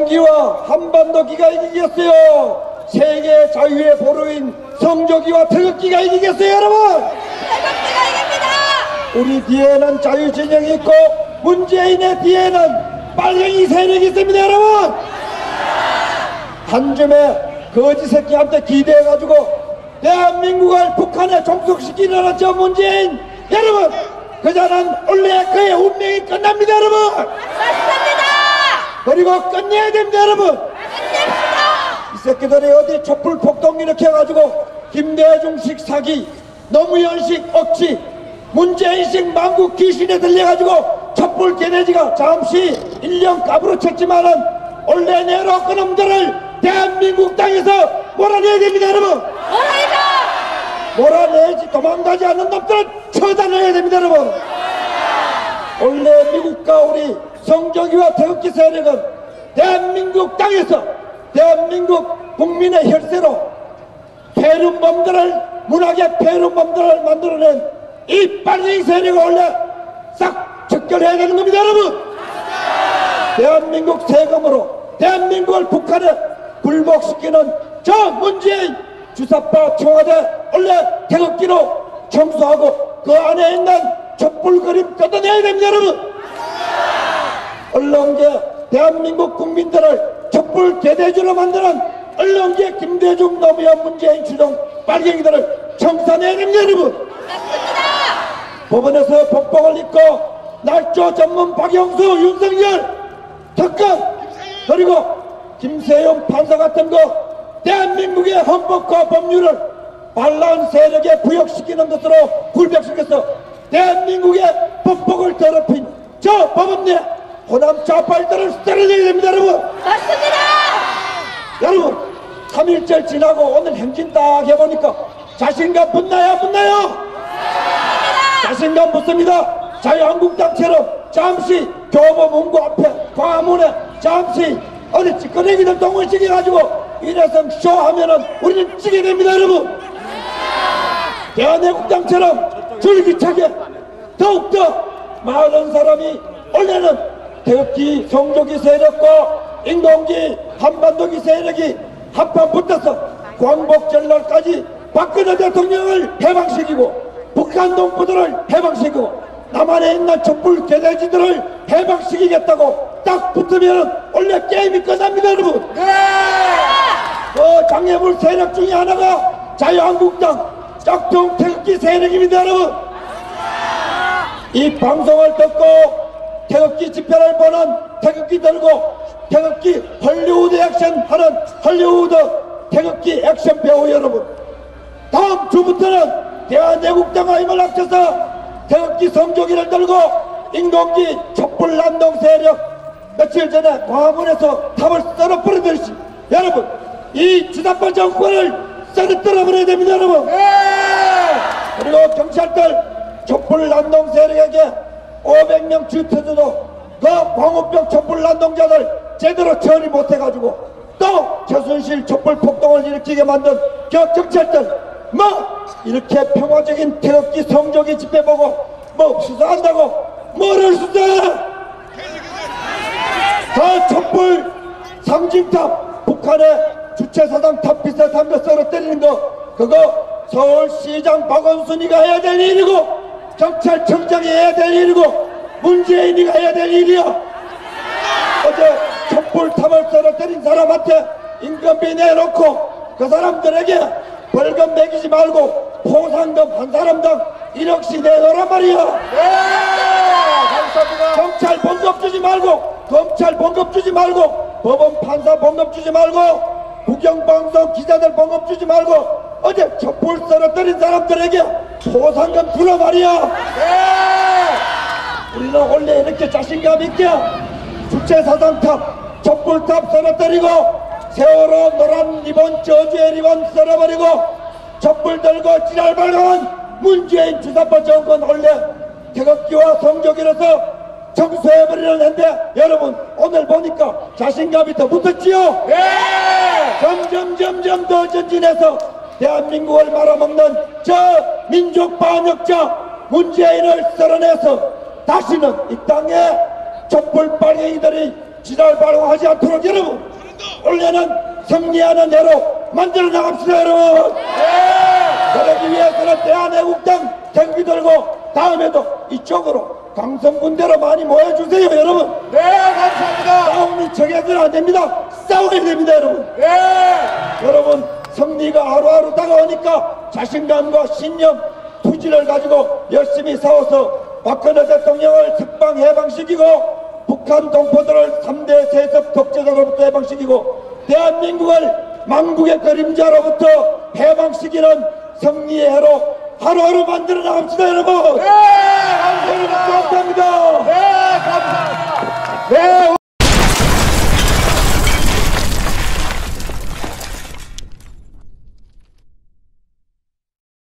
인공기와 한반도 기가 이기겠어요. 세계 자유의 보루인 성조기와 태극기가 이기겠어요, 여러분. 태극기가 이깁니다. 우리 뒤에는 자유진영이 있고 문재인의 뒤에는 빨갱이 세력이 있습니다, 여러분. 한 줌에 거지 새끼한테 기대해가지고 대한민국을 북한에 종속시키려는 저 문재인 여러분 그자는 원래 그의 운명이 끝납니다, 여러분. 그리고 끝내야 됩니다 여러분 이 새끼들이 어디 촛불 폭동 이렇게 해가지고 김대중식 사기 노무현식 억지 문재인식 망국 귀신에 들려가지고 촛불 개돼지가 잠시 1년 까부러 쳤지만은 원래 내로 그놈들을 대한민국 땅에서 몰아내야 됩니다 여러분. 몰아내지 도망가지 않는 놈들은 처단해야 됩니다 여러분 원래 미국과 우리 성조기와 태극기 세력은 대한민국 땅에서 대한민국 국민의 혈세로 폐륜범들을 문학의 폐륜범들을 만들어낸 이 빨갱이 세력을 원래 싹 적결해야 되는 겁니다 여러분. 대한민국 세금으로 대한민국을 북한에 굴복시키는 저 문재인 주사파 청와대 원래 태극기로 청소하고 그 안에 있는 촛불 그림 걷어내야 됩니다 여러분 언론계 대한민국 국민들을 촛불 개돼지로 만드는 언론계 김대중 노무현 문재인 주동 빨갱이들을 청산해야 됩니다 여러분. 법원에서 복복을 입고 날조 전문 박영수 윤석열 특검 그리고 김세용 판사 같은 거 대한민국의 헌법과 법률을 반란 세력에 부역시키는 것으로 굴벽시켜서 대한민국의 법복을 더럽힌 저 법원내 호남 좌빨들을 때려내야 됩니다 여러분. 맞습니다. 여러분 3일절 지나고 오늘 행진 딱 해보니까 자신감 붙나요 붙나요? 자신감 붙습니다. 자유한국당처럼 잠시 교보문고 앞에 광화문에 잠시 어디 찌꺼내기들 동원시켜 가지고 일회성 쇼 하면은 우리는 찌게 됩니다 여러분. 대한애국당처럼 줄기차게 더욱더 많은 사람이 원래는 태극기 성조기 세력과 인공기 한반도기 세력이 한판 붙어서 광복절날까지 박근혜 대통령을 해방시키고 북한 동포들을 해방시키고 남한에 있는 촛불 개돼지들을 해방시키겠다고 딱 붙으면 원래 게임이 끝납니다 여러분. 그 장애물 세력 중에 하나가 자유한국당 짝퉁 태극기 세력입니다 여러분. 이 방송을 듣고 태극기 집회를 보는 태극기 들고 태극기 헐리우드 액션 하는 헐리우드 태극기 액션 배우 여러분. 다음 주부터는 대한애국당과 힘을 합쳐서 태극기 성조기를 들고 인공기 촛불 난동 세력 며칠 전에 광화문에서 탑을 썰어버리듯이 여러분 이 지사파 정권을 썰어뜨려 버려야 됩니다 여러분. 그리고 경찰들 촛불 난동 세력에게 500명 주태도도 그 광우병 촛불 난동자들 제대로 처리 못해가지고 또 최순실 촛불 폭동을 일으키게 만든 그 경찰들 뭐 이렇게 평화적인 태극기 성조기 집회 보고 뭐 수사한다고 뭐를 수사해 그 촛불 상징탑 북한의 주체사당 탑 비슷한 거 썰어때리는 거 그거 서울시장 박원순이가 해야 될 일이고 경찰청장이 해야 될 일이고 문재인이가 해야 될 일이야 어제 촛불탑을 썰어때린 사람한테 인건비 내놓고 그 사람들에게 벌금 매기지 말고 포상금 한 사람당 1억씩 내놓으란 말이야. 경찰 봉급 주지 말고 검찰 봉급 주지 말고 법원 판사 봉급 주지 말고 국영방송 기자들 봉급 주지 말고 어제 촛불 썰어뜨린 사람들에게 포상금 주라 말이야. 우리는 원래 이렇게 자신감 있게 주체사상탑 촛불탑 썰어뜨리고 세월호 노란 리본 저주의 리본 썰어버리고 촛불 들고 지랄 발광한 문재인 주사파 정권 원래 태극기와 성조기로서 청소해버리는 했는데 여러분 오늘 보니까 자신감이 더 붙었지요? 점점 점점 더 전진해서 대한민국을 말아먹는 저 민족 반역자 문재인을 썰어내서 다시는 이 땅에 촛불 빨갱이들이 지랄 발언하지 않도록 여러분 올해는 승리하는 해로 만들어 나갑시다 여러분. 그러기 위해서는 대한애국당 경기 들고 다음에도 이쪽으로 강성군대로 많이 모여주세요 여러분. 네, 감사합니다. 싸움이 정해서는 안 됩니다. 싸워야 됩니다 여러분. 네. 여러분 승리가 하루하루 다가오니까 자신감과 신념 투지를 가지고 열심히 싸워서 박근혜 대통령을 석방 해방시키고 북한 동포들을 3대 세습 독재자로부터 해방시키고 대한민국을 망국의 그림자로부터 해방시키는 승리의 해로 하루하루 만들어 나갑시다 여러분 네, 여러분 감사합니다.